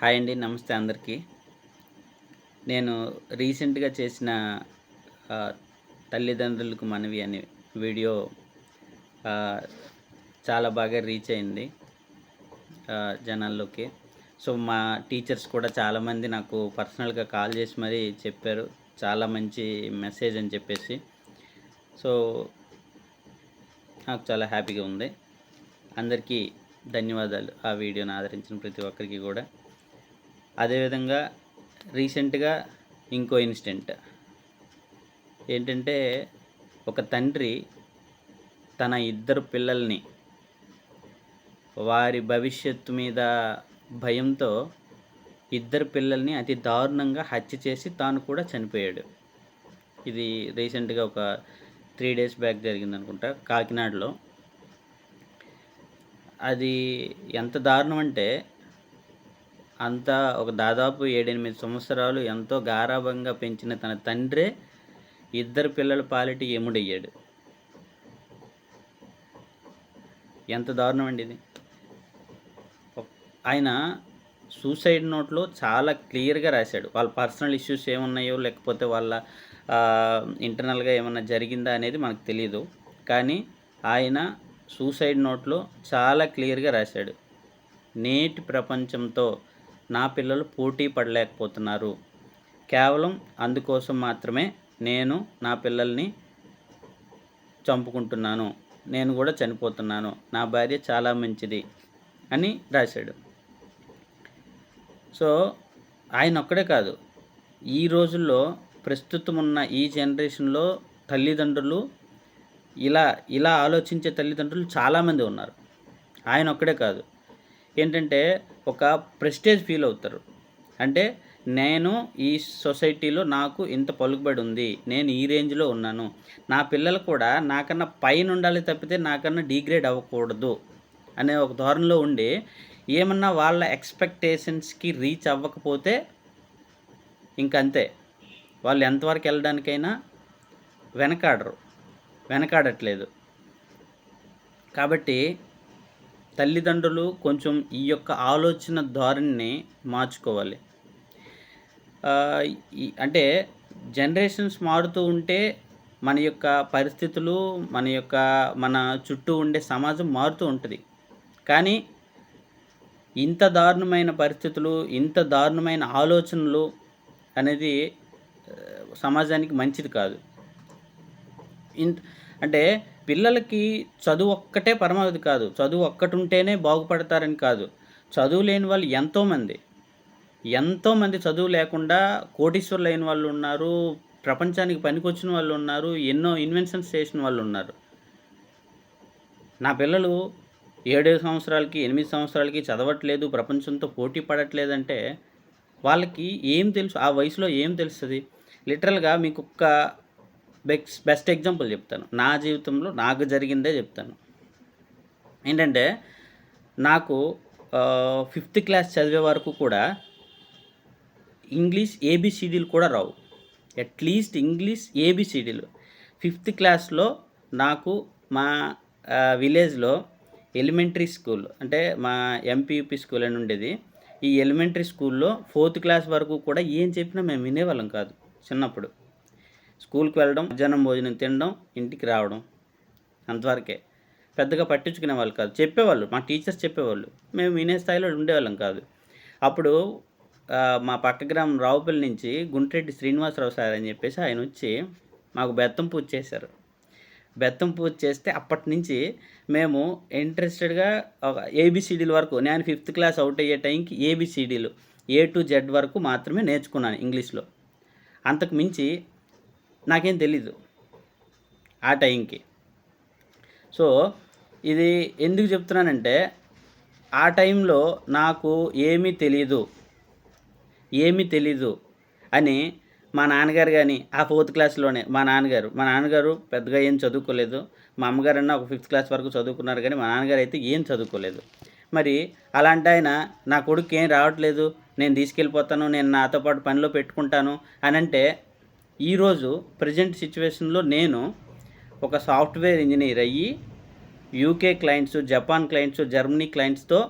Hi అండి నమస్తే అందరికీ. నేను రీసెంట్గా చేసిన తల్లిదండ్రులకు మనవి అనే వీడియో చాలా బాగా రీచ్ అయింది జనాల్లోకి. సో మా టీచర్స్ కూడా చాలామంది నాకు పర్సనల్గా కాల్ చేసి మరీ చెప్పారు చాలా మంచి మెసేజ్ అని చెప్పేసి. సో నాకు చాలా హ్యాపీగా ఉంది. అందరికీ ధన్యవాదాలు ఆ వీడియోను ఆదరించిన ప్రతి ఒక్కరికి కూడా. అదేవిధంగా రీసెంట్గా ఇంకో ఇన్సిడెంట్. ఏంటంటే ఒక తండ్రి తన ఇద్దరు పిల్లల్ని వారి భవిష్యత్తు మీద భయంతో ఇద్దరు పిల్లల్ని అతి దారుణంగా హత్య చేసి తాను కూడా చనిపోయాడు. ఇది రీసెంట్గా ఒక త్రీ డేస్ బ్యాక్ జరిగింది అనుకుంటా కాకినాడలో. అది ఎంత దారుణం అంటే అంతా ఒక దాదాపు ఏడెనిమిది సంవత్సరాలు ఎంతో గారాభంగా పెంచిన తన తండ్రే ఇద్దరు పిల్లల పాలిటి ఎముడయ్యాడు ఎంత దారుణం అండి ఇది ఆయన సూసైడ్ నోట్లో చాలా క్లియర్గా రాశాడు. వాళ్ళ పర్సనల్ ఇష్యూస్ ఏమున్నాయో లేకపోతే వాళ్ళ ఇంటర్నల్గా ఏమన్నా జరిగిందా అనేది మనకు తెలియదు కానీ ఆయన సూసైడ్ నోట్లో చాలా క్లియర్గా రాశాడు. నేటి ప్రపంచంతో నా పిల్లలు పోటీ పడలేకపోతున్నారు. కేవలం అందుకోసం మాత్రమే నేను నా పిల్లల్ని చంపుకుంటున్నాను. నేను కూడా చనిపోతున్నాను. నా భార్య చాలా మంచిది అని రాశాడు. సో ఆయన ఒక్కడే కాదు. ఈ రోజుల్లో ప్రస్తుతం ఉన్న ఈ జనరేషన్లో తల్లిదండ్రులు ఇలా ఇలా ఆలోచించే తల్లిదండ్రులు చాలామంది ఉన్నారు. ఆయన ఒక్కడే కాదు. ఏంటంటే ఒక ప్రెస్టేజ్ ఫీల్ అవుతారు. అంటే నేను ఈ సొసైటీలో నాకు ఇంత పలుకుబడి ఉంది. నేను ఈ రేంజ్లో ఉన్నాను. నా పిల్లలు కూడా నాకన్నా పైన ఉండాలి తప్పితే నాకన్నా డిగ్రేడ్ అవ్వకూడదు అనే ఒక ధోరణిలో ఉండి ఏమన్నా వాళ్ళ ఎక్స్పెక్టేషన్స్కి రీచ్ అవ్వకపోతే ఇంకంతే. వాళ్ళు ఎంతవరకు వెళ్ళడానికైనా వెనకాడరు. వెనకాడట్లేదు. కాబట్టి తల్లిదండ్రులు కొంచెం ఈ యొక్క ఆలోచన ధోరణిని మార్చుకోవాలి. అంటే జనరేషన్స్ మారుతూ ఉంటే మన యొక్క పరిస్థితులు మన యొక్క మన చుట్టూ ఉండే సమాజం మారుతూ ఉంటుంది. కానీ ఇంత దారుణమైన పరిస్థితులు ఇంత దారుణమైన ఆలోచనలు అనేది సమాజానికి మంచిది కాదు. ఇంత అంటే పిల్లలకి చదువు ఒక్కటే పరమావధి కాదు. చదువు ఒక్కటి ఉంటేనే బాగుపడతారని కాదు. చదువు లేని వాళ్ళు ఎంతోమంది. ఎంతోమంది చదువు లేకుండా కోటీశ్వర్లు అయిన వాళ్ళు ఉన్నారు ప్రపంచానికి పనికొచ్చిన వాళ్ళు ఉన్నారు ఎన్నో ఇన్వెన్షన్స్ చేసిన వాళ్ళు ఉన్నారు. నా పిల్లలు ఏడేడు సంవత్సరాలకి ఎనిమిది సంవత్సరాలకి చదవట్లేదు ప్రపంచంతో పోటీ పడట్లేదంటే వాళ్ళకి ఏం తెలుసు? ఆ వయసులో ఏం తెలుస్తుంది? లిటరల్గా మీకు ఒక్క బెస్ట్ బెస్ట్ ఎగ్జాంపుల్ చెప్తాను. నా జీవితంలో నాకు జరిగిందే చెప్తాను. ఏంటంటే నాకు ఫిఫ్త్ క్లాస్ చదివే వరకు కూడా ఇంగ్లీష్ ఏబిసిడీలు కూడా రావు. అట్లీస్ట్ ఇంగ్లీష్ ఏబిసిడీలు. ఫిఫ్త్ క్లాస్లో నాకు మా విలేజ్లో ఎలిమెంటరీ స్కూల్ అంటే మా ఎంపీయూపీ స్కూల్ అని ఉండేది. ఈ ఎలిమెంటరీ స్కూల్లో ఫోర్త్ క్లాస్ వరకు కూడా ఏం చెప్పినా మేము వినేవాళ్ళం కాదు చిన్నప్పుడు. స్కూల్కి వెళ్ళడం మధ్యాహ్నం భోజనం తినడం ఇంటికి రావడం అంతవరకే. పెద్దగా పట్టించుకునే వాళ్ళు కాదు. చెప్పేవాళ్ళు మా టీచర్స్ చెప్పేవాళ్ళు. మేము వినే స్థాయిలో ఉండేవాళ్ళం కాదు. అప్పుడు మా పక్క గ్రామం రావుపల్లి నుంచి గుంట్రెడ్డి శ్రీనివాసరావు సార్ అని చెప్పేసి ఆయన వచ్చి మాకు బెత్తం పూజ చేశారు. బెత్తం పూజ చేస్తే అప్పటి నుంచి మేము ఇంట్రెస్టెడ్గా ఒక ఏబిసిడీల వరకు నేను ఫిఫ్త్ క్లాస్ అవుట్ అయ్యే టైంకి ఏబిసిడీలు ఏ టు జెడ్ వరకు మాత్రమే నేర్చుకున్నాను ఇంగ్లీష్లో. అంతకు మించి నాకేం తెలీదు ఆ టైంకి. సో ఇది ఎందుకు చెప్తున్నానంటే ఆ టైంలో నాకు ఏమీ తెలీదు ఏమీ తెలీదు అని మా నాన్నగారు కానీ ఆ ఫోర్త్ క్లాస్లోనే మా నాన్నగారు మా నాన్నగారు పెద్దగా ఏం చదువుకోలేదు మా అమ్మగారు అన్న ఒక ఫిఫ్త్ క్లాస్ వరకు చదువుకున్నారు కానీ మా నాన్నగారు అయితే ఏం చదువుకోలేదు. మరి అలాంటి ఆయన నా కొడుకు ఏం రావట్లేదు నేను తీసుకెళ్ళిపోతాను నేను నాతో పాటు పనిలో పెట్టుకుంటాను అని అంటే ఈరోజు ప్రజెంట్ సిచ్యువేషన్లో నేను ఒక సాఫ్ట్వేర్ ఇంజనీర్ అయ్యి UK clients Japan clients Germany క్లయింట్స్తో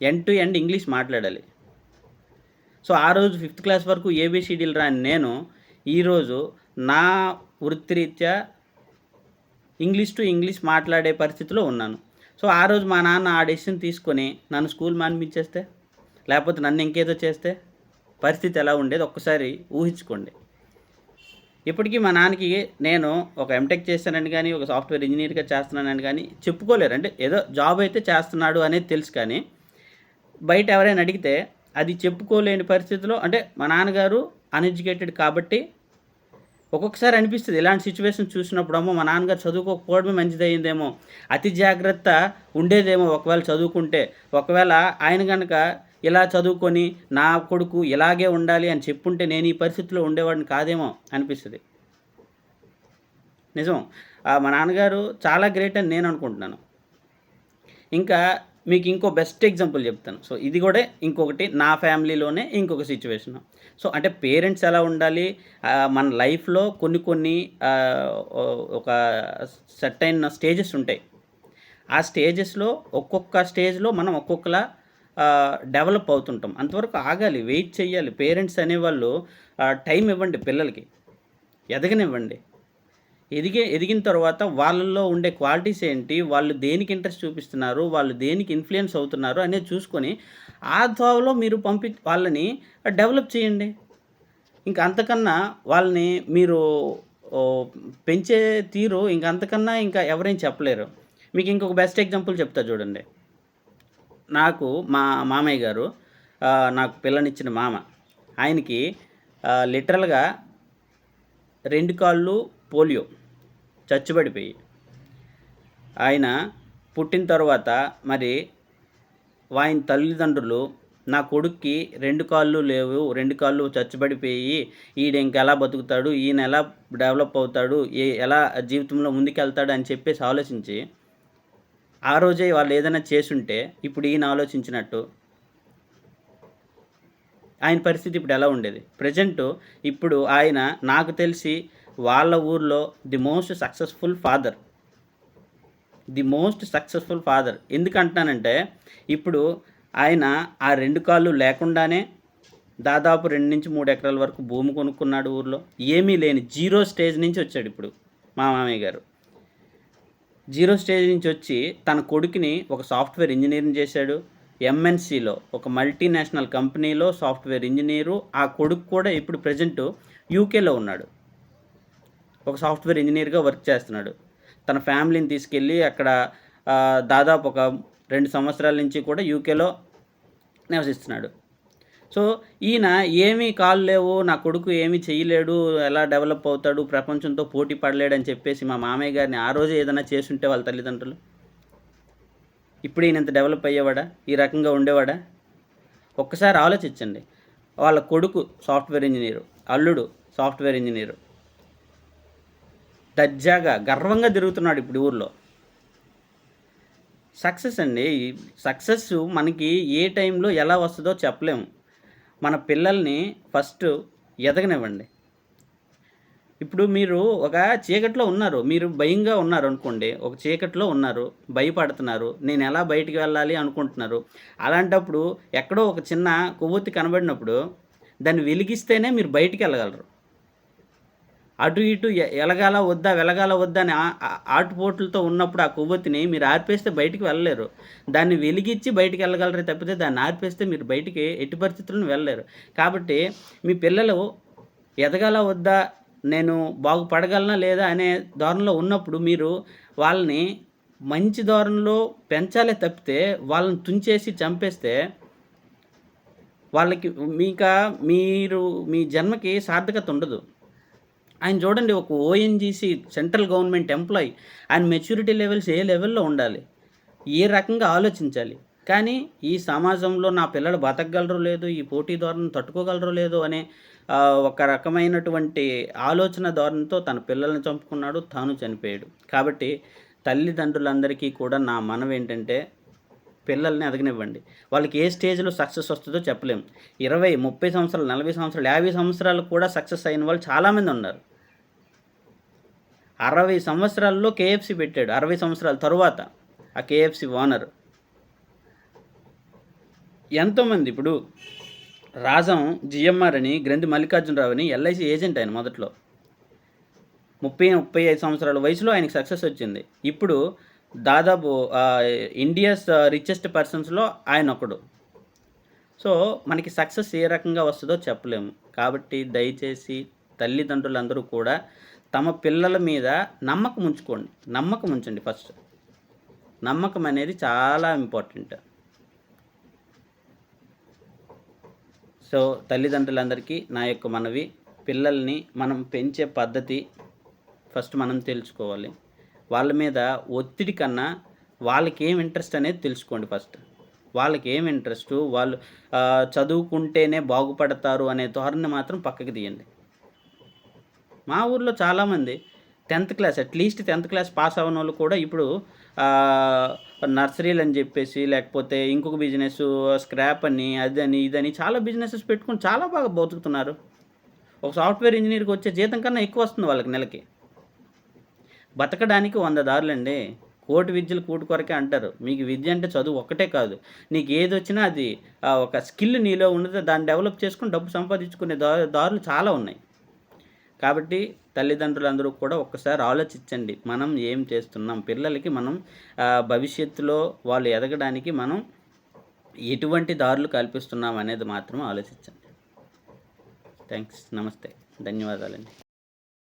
end to end English మాట్లాడాలి. సో ఆ రోజు ఫిఫ్త్ క్లాస్ వరకు ఏబిసిడీలు రాని నేను ఈరోజు నా వృత్తిరీత్యా ఇంగ్లీష్ టు ఇంగ్లీష్ మాట్లాడే పరిస్థితిలో ఉన్నాను. సో ఆ రోజు మా నాన్న ఆ డెసిషన్ తీసుకొని నన్ను స్కూల్ మానిపించేస్తే లేకపోతే నన్ను ఇంకేదో చేస్తే పరిస్థితి ఎలా ఉండేది ఒక్కసారి ఊహించుకోండి. ఇప్పటికీ మా నాన్నకి నేను ఒక ఎంటెక్ చేస్తానని కానీ ఒక సాఫ్ట్వేర్ ఇంజనీర్గా చేస్తున్నానని కానీ చెప్పుకోలేరు. అంటే ఏదో జాబ్ అయితే చేస్తున్నాడు అనేది తెలుసు కానీ బయట ఎవరైనా అడిగితే అది చెప్పుకోలేని పరిస్థితిలో అంటే మా నాన్నగారు అన్ఎడ్యుకేటెడ్ కాబట్టి ఒక్కొక్కసారి అనిపిస్తుంది. ఇలాంటి సిచ్యువేషన్ చూసినప్పుడేమో మా నాన్నగారు చదువుకోకపోవడమే మంచిదయ్యిందేమో. అతి జాగ్రత్త ఉండేదేమో ఒకవేళ చదువుకుంటే. ఒకవేళ ఆయన కనుక ఇలా చదువుకొని నా కొడుకు ఇలాగే ఉండాలి అని చెప్పుంటే నేను ఈ పరిస్థితిలో ఉండేవాడిని కాదేమో అనిపిస్తుంది. నిజం. మా నాన్నగారు చాలా గ్రేట్ అని నేను అనుకుంటున్నాను. ఇంకా మీకు ఇంకో బెస్ట్ ఎగ్జాంపుల్ చెప్తాను. సో ఇది కూడా ఇంకొకటి నా ఫ్యామిలీలోనే ఇంకొక సిచ్యువేషన్ సో అంటే పేరెంట్స్ ఎలా ఉండాలి? మన లైఫ్లో కొన్ని కొన్ని ఒక సెట్ అయిన స్టేజెస్ ఉంటాయి. ఆ స్టేజెస్లో ఒక్కొక్క స్టేజ్లో మనం ఒక్కొక్కలా డెవలప్ అవుతుంటాం. అంతవరకు ఆగాలి వెయిట్ చేయాలి పేరెంట్స్ అనేవాళ్ళు టైం ఇవ్వండి పిల్లలకి. ఎదగనివ్వండి. ఎదిగే ఎదిగిన తర్వాత వాళ్ళల్లో ఉండే క్వాలిటీస్ ఏంటి వాళ్ళు దేనికి ఇంట్రెస్ట్ చూపిస్తున్నారు వాళ్ళు దేనికి ఇన్ఫ్లుయెన్స్ అవుతున్నారు అనేది చూసుకొని ఆ త్రోవలో మీరు పంపి వాళ్ళని డెవలప్ చేయండి. ఇంకా అంతకన్నా వాళ్ళని మీరు పెంచే తీరు ఇంకా అంతకన్నా ఇంకా ఎవరేం చెప్పలేరు. మీకు ఇంకొక బెస్ట్ ఎగ్జాంపుల్ చెప్తా చూడండి. నాకు మా మామయ్య గారు నాకు పిల్లనిచ్చిన మామ. ఆయనకి లిటరల్గా రెండు కాళ్ళు పోలియో చచ్చుబడిపోయి. ఆయన పుట్టిన తర్వాత మరి ఆయన తల్లిదండ్రులు నా కొడుక్కి రెండు కాళ్ళు లేవు రెండు కాళ్ళు చచ్చుబడిపోయి ఈయన ఇంకెలా బతుకుతాడు ఈయన ఎలా డెవలప్ అవుతాడు ఏ ఎలా జీవితంలో ముందుకెళ్తాడు అని చెప్పేసి ఆలోచించి ఆ రోజే వాళ్ళు ఏదైనా చేసుంటే ఇప్పుడు ఈయన ఆలోచించినట్టు ఆయన పరిస్థితి ఇప్పుడు ఎలా ఉండేది? ప్రజెంట్ ఇప్పుడు ఆయన నాకు తెలిసి వాళ్ళ ఊర్లో the most successful father the most successful father ఎందుకంటున్నానంటే ఇప్పుడు ఆయన ఆ రెండు కాళ్ళు లేకుండానే దాదాపు రెండు నుంచి మూడు ఎకరాల వరకు భూమి కొనుక్కున్నాడు ఊర్లో. ఏమీ లేని జీరో స్టేజ్ నుంచి వచ్చాడు ఇప్పుడు మా మామయ్య గారు. జీరో స్టేజ్ నుంచి వచ్చి తన కొడుకుని ఒక సాఫ్ట్వేర్ ఇంజనీరింగ్ చేశాడు. ఎంఎన్సిలో ఒక మల్టీనేషనల్ కంపెనీలో సాఫ్ట్వేర్ ఇంజనీరు. ఆ కొడుకు కూడా ఇప్పుడు ప్రజెంట్ యూకేలో ఉన్నాడు. ఒక సాఫ్ట్వేర్ ఇంజనీర్గా వర్క్ చేస్తున్నాడు. తన ఫ్యామిలీని తీసుకెళ్ళి అక్కడ దాదాపు ఒక రెండు సంవత్సరాల నుంచి కూడా యూకేలో నివసిస్తున్నాడు. సో ఈయన ఏమీ కాలు లేవు నా కొడుకు ఏమీ చేయలేడు ఎలా డెవలప్ అవుతాడు ప్రపంచంతో పోటీ పడలేడు అని చెప్పేసి మా మామయ్య గారిని ఆ రోజు ఏదైనా చేసుంటే వాళ్ళ తల్లిదండ్రులు? ఇప్పుడు ఈయన ఇంత డెవలప్ అయ్యేవాడా? ఈ రకంగా ఉండేవాడా? ఒక్కసారి ఆలోచించండి. వాళ్ళ కొడుకు సాఫ్ట్వేర్ ఇంజనీరు అల్లుడు సాఫ్ట్వేర్ ఇంజనీరు. దర్జాగా గర్వంగా తిరుగుతున్నాడు ఇప్పుడు ఊర్లో. సక్సెస్ అండి. సక్సెస్ మనకి ఏ టైంలో ఎలా వస్తుందో చెప్పలేము. మన పిల్లల్ని ఫస్ట్ ఎదగనివ్వండి. ఇప్పుడు మీరు ఒక చీకట్లో ఉన్నారు మీరు భయంగా ఉన్నారు అనుకోండి ఒక చీకట్లో ఉన్నారు భయపడుతున్నారు నేను ఎలా బయటికి వెళ్ళాలి అనుకుంటున్నారు అలాంటప్పుడు ఎక్కడో ఒక చిన్న కొవ్వొత్తి కనబడినప్పుడు దాన్ని వెలిగిస్తేనే మీరు బయటికి వెళ్ళగలరు. అటు ఇటు ఎలగాల వద్దా వెలగాల వద్దా అని ఆటుపోట్లతో ఉన్నప్పుడు ఆ కొవ్వొత్తిని మీరు ఆర్పేస్తే బయటికి వెళ్ళలేరు. దాన్ని వెలిగించి బయటికి వెళ్ళగలరే తప్పితే దాన్ని ఆర్పేస్తే మీరు బయటికి ఎట్టి పరిస్థితులను వెళ్ళలేరు. కాబట్టి మీ పిల్లలు ఎదగాల వద్దా నేను బాగుపడగలనా లేదా అనే ధోరణిలో ఉన్నప్పుడు మీరు వాళ్ళని మంచి ధోరణిలో పెంచాలే తప్పితే వాళ్ళని తుంచేసి చంపేస్తే వాళ్ళకి మీక మీరు మీ జన్మకి సార్థకత ఉండదు. ఆయన చూడండి ఒక ఓఎన్జీసీ సెంట్రల్ గవర్నమెంట్ ఎంప్లాయీ. ఆయన మెచ్యూరిటీ లెవెల్స్ ఏ లెవెల్లో ఉండాలి? ఏ రకంగా ఆలోచించాలి? కానీ ఈ సమాజంలో నా పిల్లలు బతకగలరో లేదు ఈ పోటీ ధోరణి తట్టుకోగలరో లేదు అనే ఒక రకమైనటువంటి ఆలోచన ధోరణితో తన పిల్లల్ని చంపుకున్నాడు తాను చనిపోయాడు. కాబట్టి తల్లిదండ్రులందరికీ కూడా నా మనవి ఏంటంటే పిల్లల్ని ఎదగనివ్వండి వాళ్ళకి ఏ స్టేజ్లో సక్సెస్ వస్తుందో చెప్పలేము ఇరవై ముప్పై సంవత్సరాలు నలభై సంవత్సరాలు యాభై సంవత్సరాలు కూడా సక్సెస్ అయిన వాళ్ళు చాలామంది ఉన్నారు. అరవై సంవత్సరాల్లో కేఎఫ్సి పెట్టాడు. అరవై సంవత్సరాల తరువాత ఆ కేఎఫ్సి ఓనర్. ఎంతోమంది ఇప్పుడు రాజం జిఎంఆర్ అని గ్రంథి మల్లికార్జునరావు అని ఎల్ఐసి ఏజెంట్ ఆయన మొదట్లో. ముప్పై ముప్పై ఐదు సంవత్సరాల వయసులో ఆయనకి సక్సెస్ వచ్చింది. ఇప్పుడు దాదాపు ఇండియాస్ రిచెస్ట్ పర్సన్స్లో ఆయన ఒకడు. సో మనకి సక్సెస్ ఏ రకంగా వస్తుందో చెప్పలేము. కాబట్టి దయచేసి తల్లిదండ్రులందరూ కూడా తమ పిల్లల మీద నమ్మకం ఉంచుకోండి. నమ్మకం ఉంచండి ఫస్ట్ నమ్మకం అనేది చాలా ఇంపార్టెంట్ సో తల్లిదండ్రులందరికీ నా యొక్క మనవి పిల్లల్ని మనం పెంచే పద్ధతి ఫస్ట్ మనం తెలుసుకోవాలి. వాళ్ళ మీద ఒత్తిడి కన్నా వాళ్ళకి ఏం ఇంట్రెస్ట్ అనేది తెలుసుకోండి ఫస్ట్ వాళ్ళకి ఏం ఇంట్రెస్ట్ వాళ్ళు చదువుకుంటేనే బాగుపడతారు అనే ధోరణి మాత్రం పక్కకి తీయండి. మా ఊర్లో చాలామంది tenth class at least tenth class pass అవ్వని వాళ్ళు కూడా ఇప్పుడు నర్సరీలు అని చెప్పేసి లేకపోతే ఇంకొక బిజినెస్ స్క్రాప్ అని అదని ఇదని చాలా బిజినెసెస్ పెట్టుకుని చాలా బాగా బతుకుతున్నారు. ఒక సాఫ్ట్వేర్ ఇంజనీర్కి వచ్చే జీతం కన్నా ఎక్కువ వస్తుంది వాళ్ళకి నెలకి. బతకడానికి వంద దారులండి. కోటి విద్యలు కూటి కొరకే అంటారు. మీకు విద్య అంటే చదువు ఒక్కటే కాదు. నీకు ఏది వచ్చినా అది ఒక స్కిల్ నీలో ఉన్నది దాన్ని డెవలప్ చేసుకుని డబ్బు సంపాదించుకునే దా దారులు చాలా ఉన్నాయి. కాబట్టి తల్లిదండ్రులందరూ కూడా ఒక్కసారి ఆలోచించండి. మనం ఏం చేస్తున్నాం? పిల్లలకి మనం భవిష్యత్తులో వాళ్ళు ఎదగడానికి మనం ఎటువంటి దారులు కల్పిస్తున్నాం అనేది మాత్రం ఆలోచించండి. థ్యాంక్స్. నమస్తే. ధన్యవాదాలండి.